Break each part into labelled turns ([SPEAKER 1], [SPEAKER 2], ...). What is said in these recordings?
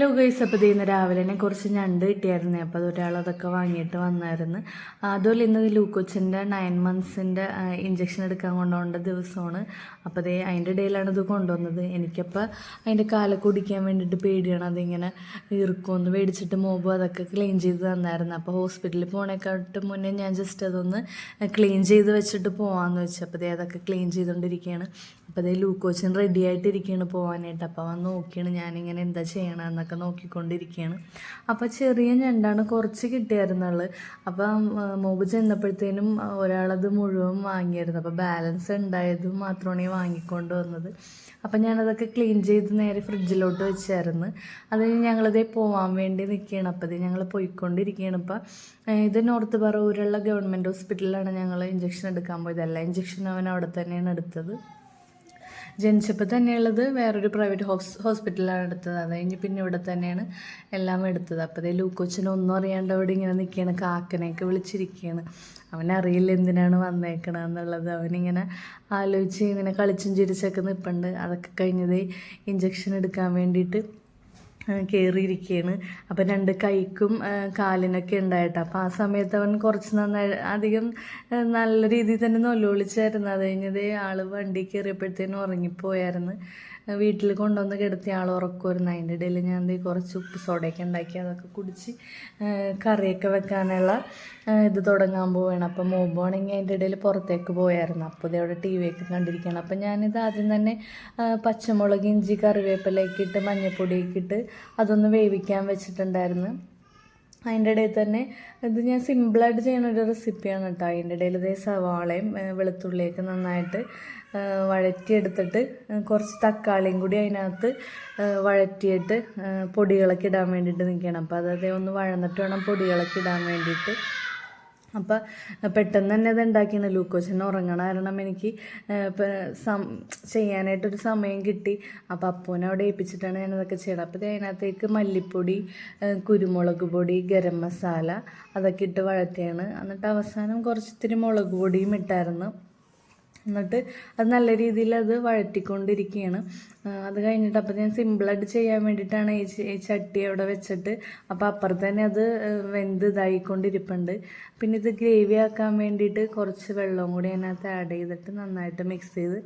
[SPEAKER 1] Hello guys അപ്പോൾ ഇന്ന് രാവിലെ തന്നെ കുറച്ച് ഞണ്ട് കിട്ടിയായിരുന്നു. അപ്പോൾ അത് ഒരാൾ വാങ്ങിയിട്ട് വന്നായിരുന്നു. അതുപോലെ ഇന്ന് ലൂക്കോച്ചിന്റെ നയൻ മന്ത്സിന്റെ ഇഞ്ചക്ഷൻ എടുക്കാൻ കൊണ്ടുപോകേണ്ട ദിവസമാണ്. അപ്പോൾ അതേ അതിന്റെ ഇടയിലാണ് ഇത് കൊണ്ടുവന്നത്. എനിക്കപ്പോൾ അതിന്റെ കാല കുടിക്കാൻ വേണ്ടിയിട്ട് പേടിയാണ്. അതിങ്ങനെ ഈർക്കുമെന്ന് മേടിച്ചിട്ട് മോബ് അതൊക്കെ ക്ലീൻ ചെയ്ത് തന്നായിരുന്നു. അപ്പോൾ ഹോസ്പിറ്റലിൽ പോണേക്കാട്ട് മുന്നേ ഞാൻ ജസ്റ്റ് അതൊന്ന് ക്ലീൻ ചെയ്ത് വെച്ചിട്ട് പോകാമെന്ന് വെച്ചു. അപ്പോൾ അതേ അതൊക്കെ ക്ലീൻ ചെയ്തുകൊണ്ടിരിക്കുകയാണ് അപ്പോൾ അതേ ലൂക്കോച്ചിൻ റെഡി ആയിട്ടിരിക്കുകയാണ് പോകാനായിട്ട് അപ്പോൾ അവൻ നോക്കിയാണ് ഞാനിങ്ങനെ എന്താ ചെയ്യണം എന്നൊക്കെ നോക്കിക്കൊണ്ടിരിക്കുകയാണ് അപ്പോൾ ചെറിയ ഞണ്ടാണ് കുറച്ച് കിട്ടിയായിരുന്നുള്ളത് അപ്പം മോബ് ചെന്നപ്പോഴത്തേനും ഒരാളത് മുഴുവൻ വാങ്ങിയായിരുന്നു. അപ്പോൾ ബാലൻസ് ഉണ്ടായതും മാത്രമാണ് ഈ വാങ്ങിക്കൊണ്ട് വന്നത്. അപ്പം ഞാനതൊക്കെ ക്ലീൻ ചെയ്ത് നേരെ ഫ്രിഡ്ജിലോട്ട് വെച്ചായിരുന്നു. അത് ഞങ്ങളിതേ പോവാൻ വേണ്ടി നിൽക്കുകയാണ്. അപ്പോൾ ഇത് ഞങ്ങൾ പോയിക്കൊണ്ടിരിക്കുകയാണ്. ഇപ്പം ഇത് നോർത്ത് പറവൂരുള്ള ഗവൺമെന്റ് ഹോസ്പിറ്റലിലാണ് ഞങ്ങൾ ഇഞ്ചക്ഷൻ എടുക്കാൻ പോയത്. എല്ലാ ഇഞ്ചക്ഷനും അവൻ അവിടെ തന്നെയാണ് എടുത്തത്. ജനിച്ചപ്പോൾ തന്നെയുള്ളത് വേറൊരു പ്രൈവറ്റ് ഹോസ് ഹോസ്പിറ്റലിലാണ് എടുത്തത്. അത് കഴിഞ്ഞ് പിന്നെ ഇവിടെ തന്നെയാണ് എല്ലാം എടുത്തത്. അപ്പോൾ അതേ ലൂക്കോച്ചനൊന്നും അറിയാണ്ട് അവിടെ ഇങ്ങനെ നിൽക്കുകയാണ് കാക്കനെയൊക്കെ വിളിച്ചിരിക്കുകയാണ് അവനറിയില്ല എന്തിനാണ് വന്നേക്കണമെന്നുള്ളത് അവനിങ്ങനെ ആലോചിച്ച് ഇങ്ങനെ കളിച്ചും ചിരിച്ചൊക്കെ നിൽപ്പുണ്ട് അതൊക്കെ കഴിഞ്ഞത് ഇഞ്ചക്ഷൻ എടുക്കാൻ വേണ്ടിയിട്ട് കയറിയിരിക്കുകയാണ് അപ്പം രണ്ട് കൈക്കും കാലിനൊക്കെ ഉണ്ടായിട്ട്. അപ്പം ആ സമയത്ത് അവൻ കുറച്ച് നന്നായി അധികം നല്ല രീതിയിൽ തന്നെ നൊല്ലൊളിച്ചായിരുന്നു അത് കഴിഞ്ഞത് ആൾ വണ്ടി കയറിയപ്പോഴത്തേനും ഉറങ്ങിപ്പോയായിരുന്നു. വീട്ടിൽ കൊണ്ടുവന്ന് കിടത്തി ആൾ ഉറക്കുമായിരുന്നു. അതിന്റെ ഇടയിൽ ഞാൻ കുറച്ച് ഉപ്പ് സോഡയൊക്കെ ഉണ്ടാക്കി അതൊക്കെ കുടിച്ച് കറിയൊക്കെ വെക്കാനുള്ള ഇത് തുടങ്ങാൻ പോവുകയാണ്. അപ്പം മോബാണെങ്കിൽ അതിന്റെ ഇടയിൽ പുറത്തേക്ക് പോയായിരുന്നു. അപ്പോൾ ഇതേ അവിടെ ടി വി ഒക്കെ കണ്ടിരിക്കുകയാണ്. അപ്പം ഞാനിത് ആദ്യം തന്നെ പച്ചമുളക് ഇഞ്ചി കറിവേപ്പിലയൊക്കെ ഇട്ട് മഞ്ഞൾപ്പൊടിയൊക്കെ ഇട്ട് അതൊന്ന് വേവിക്കാൻ വെച്ചിട്ടുണ്ടായിരുന്നു. അതിന്റെ ഇടയിൽ തന്നെ ഇത് ഞാൻ സിമ്പിളായിട്ട് ചെയ്യുന്ന ഒരു റെസിപ്പിയാണ് കേട്ടോ. അതിന്റെ ഇടയിൽ ഇതേ സവാളയും വെളുത്തുള്ളിയൊക്കെ നന്നായിട്ട് വഴറ്റിയെടുത്തിട്ട് കുറച്ച് തക്കാളിയും കൂടി അതിനകത്ത് വഴറ്റിയിട്ട് പൊടികളൊക്കെ ഇടാൻ വേണ്ടിയിട്ട് നിൽക്കണം അപ്പോൾ അതായത് ഒന്ന് വഴന്നിട്ട് വേണം പൊടികളൊക്കെ ഇടാൻ വേണ്ടിയിട്ട്. അപ്പോൾ പെട്ടെന്ന് തന്നെ അത് ഉണ്ടാക്കിയാണ് ലൂക്കോച്ചൻ ഉറങ്ങണ കാരണം എനിക്ക് സം ചെയ്യാനായിട്ടൊരു സമയം കിട്ടി. അപ്പോൾ അപ്പൂനെ അവിടെ ഏൽപ്പിച്ചിട്ടാണ് ഞാനതൊക്കെ ചെയ്യണം അപ്പോൾ അതിനകത്തേക്ക് മല്ലിപ്പൊടി കുരുമുളക് പൊടി ഗരം മസാല അതൊക്കെ ഇട്ട് വഴറ്റിയാണ്. എന്നിട്ട് അവസാനം കുറച്ചിത്തിരി മുളക് പൊടിയും ഇട്ടായിരുന്നു. എന്നിട്ട് അത് നല്ല രീതിയിൽ അത് വഴറ്റിക്കൊണ്ടിരിക്കുകയാണ്. അത് കഴിഞ്ഞിട്ട് അപ്പോൾ ഞാൻ സിമ്പിളായിട്ട് ചെയ്യാൻ വേണ്ടിയിട്ടാണ് ഈ ചട്ടി അവിടെ വെച്ചിട്ട്. അപ്പോൾ അപ്പുറത്ത് തന്നെ അത് വെന്ത് ഇതായിക്കൊണ്ടിരിപ്പുണ്ട്. പിന്നെ ഇത് ഗ്രേവി ആക്കാൻ വേണ്ടിയിട്ട് കുറച്ച് വെള്ളവും കൂടി അതിനകത്ത് ആഡ് ചെയ്തിട്ട് നന്നായിട്ട് മിക്സ് ചെയ്ത്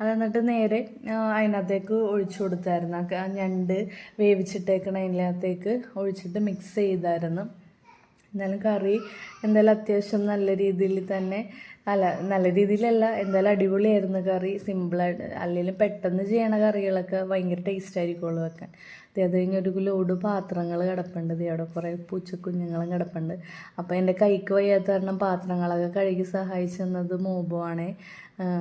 [SPEAKER 1] അത് എന്നിട്ട് നേരെ അതിനകത്തേക്ക് ഒഴിച്ചു കൊടുത്തായിരുന്നു. ഞണ്ട് വേവിച്ചിട്ടേക്കണ അതിനകത്തേക്ക് ഒഴിച്ചിട്ട് മിക്സ് ചെയ്തായിരുന്നു. എന്നാലും കറി എന്തായാലും അത്യാവശ്യം നല്ല രീതിയിൽ തന്നെ അല്ല നല്ല രീതിയിലല്ല. എന്തായാലും അടിപൊളിയായിരുന്നു കറി. സിമ്പിളായിട്ട് അല്ലെങ്കിലും പെട്ടെന്ന് ചെയ്യണ കറികളൊക്കെ ഭയങ്കര ടേസ്റ്റ് ആയിരിക്കുള്ളൂ വെക്കാൻ. അത് കഴിഞ്ഞ് ഒരു ലോഡ് പാത്രങ്ങൾ കിടപ്പുണ്ട്. അവിടെ കുറേ പൂച്ചക്കുഞ്ഞുങ്ങളും കിടപ്പുണ്ട്. അപ്പോൾ എന്റെ കൈക്ക് വയ്യാത്ത കാരണം പാത്രങ്ങളൊക്കെ കഴുകി സഹായിച്ചെന്നത് മോബുവാണേ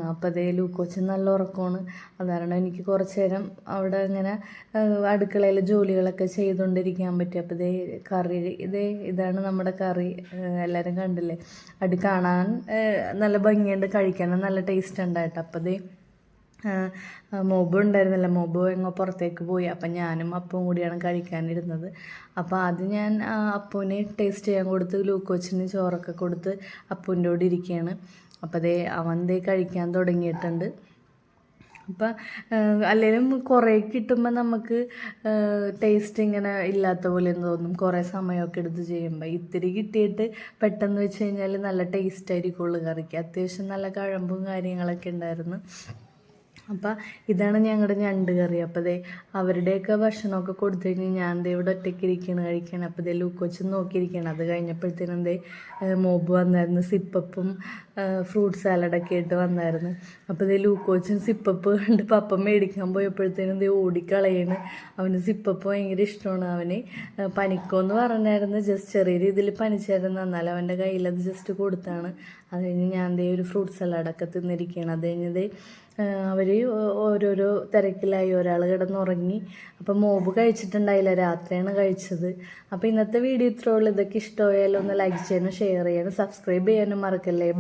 [SPEAKER 1] അപ്പോൾ അതേ ലൂക്കോച്ചൻ നല്ല ഉറക്കമാണ്. അതുകാരണം എനിക്ക് കുറച്ച് നേരം അവിടെ ഇങ്ങനെ അടുക്കളയിൽ ജോലികളൊക്കെ ചെയ്തുകൊണ്ടിരിക്കാൻ പറ്റി. അപ്പോൾ ഇതേ കറി ഇതേ ഇതാണ് നമ്മുടെ കറി. എല്ലാവരും കണ്ടില്ലേ? അടി കാണാൻ നല്ല ഭംഗിയുണ്ട് കഴിക്കാനും നല്ല ടേസ്റ്റ് ഉണ്ടായിട്ട് അപ്പോൾ അതേ മോബ് ഉണ്ടായിരുന്നില്ല. മോബ് എങ്ങോ പുറത്തേക്ക് പോയി. അപ്പം ഞാനും അപ്പവും കൂടിയാണ് കഴിക്കാനിരുന്നത് അപ്പോൾ ആദ്യം ഞാൻ അപ്പൂന് ടേസ്റ്റ് ചെയ്യാൻ കൊടുത്ത് ഗ്ലൂക്കോച്ചിന് ചോറൊക്കെ കൊടുത്ത് അപ്പൂന്റെ കൂടെ ഇരിക്കുകയാണ്. അപ്പോൾ അതേ അവൻ ദേ കഴിക്കാൻ തുടങ്ങിയിട്ടുണ്ട്. അപ്പം അല്ലെങ്കിലും കുറേ കിട്ടുമ്പോൾ നമുക്ക് ടേസ്റ്റ് ഇങ്ങനെ ഇല്ലാത്ത പോലെ എന്ന് തോന്നും. കുറേ സമയമൊക്കെ എടുത്ത് ചെയ്യുമ്പോൾ ഇത്തിരി കിട്ടിയിട്ട് പെട്ടെന്ന് വെച്ച് കഴിഞ്ഞാൽ നല്ല ടേസ്റ്റ് ആയിരിക്കുള്ളൂ കറിക്ക്. അത്യാവശ്യം നല്ല കഴമ്പും കാര്യങ്ങളൊക്കെ ഉണ്ടായിരുന്നു. അപ്പം ഇതാണ് ഞങ്ങളുടെ ഞണ്ട് കറി. അപ്പോൾ ദേ അവരുടെയൊക്കെ ഭക്ഷണമൊക്കെ കൊടുത്തു കഴിഞ്ഞ് ഞാൻ ദേ ഇവിടെ ഒറ്റയ്ക്ക് ഇരിക്കണം കഴിക്കണം. അപ്പോൾ ദേ ലൂക്കോച്ച് നോക്കിയിരിക്കണം. അത് കഴിഞ്ഞപ്പോഴത്തേനും ദേ മോബ് വന്നായിരുന്നു. സിപ്പപ്പും ഫ്രൂട്ട് സാലഡൊക്കെ ആയിട്ട് വന്നായിരുന്നു. അപ്പോൾ ദേ ലൂക്കോച്ചും സിപ്പപ്പ് കണ്ട് പപ്പം മേടിക്കാൻ പോയപ്പോഴത്തേനും ദേ ഓടിക്കളയാണ് അവന് സിപ്പപ്പ് ഭയങ്കര ഇഷ്ടമാണ്. അവന് പനിക്കോന്ന് പറഞ്ഞായിരുന്നു. ജസ്റ്റ് ചെറിയ രീതിയിൽ പനിച്ചായിരുന്നു. എന്നാലും അവന്റെ കയ്യിലത് ജസ്റ്റ് കൊടുത്താണ്. അത് കഴിഞ്ഞ് ഞാൻ ദേ ഒരു ഫ്രൂട്ട് സലാഡൊക്കെ തിന്നിരിക്കുകയാണ് അത് കഴിഞ്ഞത് അവർ ഓരോരോ തിരക്കിലായി. ഒരാൾ കിടന്നുറങ്ങി. അപ്പം മോബ് കഴിച്ചിട്ടുണ്ടായില്ല. രാത്രിയാണ് കഴിച്ചത്. അപ്പോൾ ഇന്നത്തെ വീഡിയോ ഇത്രയുള്ളൂ ഇതൊക്കെ ഇഷ്ടമായാലും ഒന്ന് ലൈക്ക് ചെയ്യാനും ഷെയർ ചെയ്യാനും സബ്സ്ക്രൈബ് ചെയ്യാനും മറക്കല്ലേ.